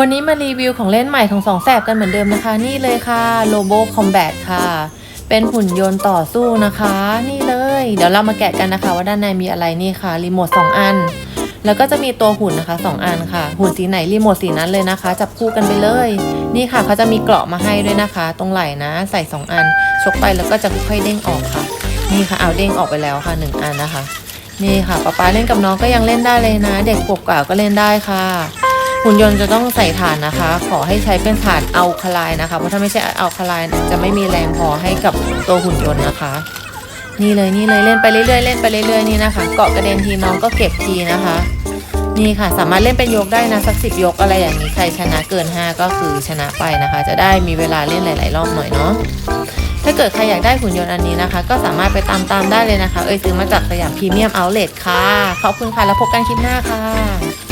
วันนี้มารีวิวของเล่นใหม่ของสองแสบกันเหมือนเดิมนะคะ นี่เลยค่ะ Robo Combat ค่ะ เป็นหุ่นยนต์ต่อสู้นะคะ นี่เลย เดี๋ยวเรามาแกะกันนะคะ ว่าด้านในมีอะไรนี่ค่ะรีโมทสองอัน แล้วก็จะมีตัวหุ่นนะคะสองอันค่ะ หุ่นสีไหนรีโมทสีนั้นเลยนะคะ จับคู่กันไปเลย นี่ค่ะเขาจะมีเกราะมาให้ด้วยนะคะ ตรงไหล่นะ ใส่สองอัน ชกไปแล้วก็จะค่อยเด้งออกค่ะ นี่ค่ะเอาเด้งออกไปแล้วค่ะหนึ่งอันนะคะ นี่ค่ะป๊าป๊าเล่นกับน้องก็ยังเล่นได้เลยนะ เด็กปกเก่าก็เล่นได้ค่ะ หุ่นยนต์จะต้องใส่ถ่านนะคะ ขอให้ใช้เป็นถ่านเอาคลายนะคะ เพราะถ้าไม่ใช่เอาคลายจะไม่มีแรงพอให้กับตัวหุ่นยนต์นะคะ นี่เลยนี่เลยเล่นไปเรื่อยๆเล่นไปเรื่อยๆนี่นะคะ เกาะกระเด็นทีน้องก็เก็บทีนะคะ นี่ค่ะสามารถเล่นเป็นยกได้นะสักสิบยกอะไรอย่างนี้ใครชนะเกิน 5 ก็คือชนะไปนะคะ จะได้มีเวลาเล่นหลาย ๆ รอบหน่อยเนาะถ้าเกิดใครอยากได้หุ่นยนต์อันนี้นะคะ ก็สามารถไปตามตามๆได้เลยนะคะ เอ้ยซื้อมาจากสยามพรีเมียมเอาท์เลทค่ะ ขอบคุณค่ะ แล้วพบกันคลิปหน้าค่ะ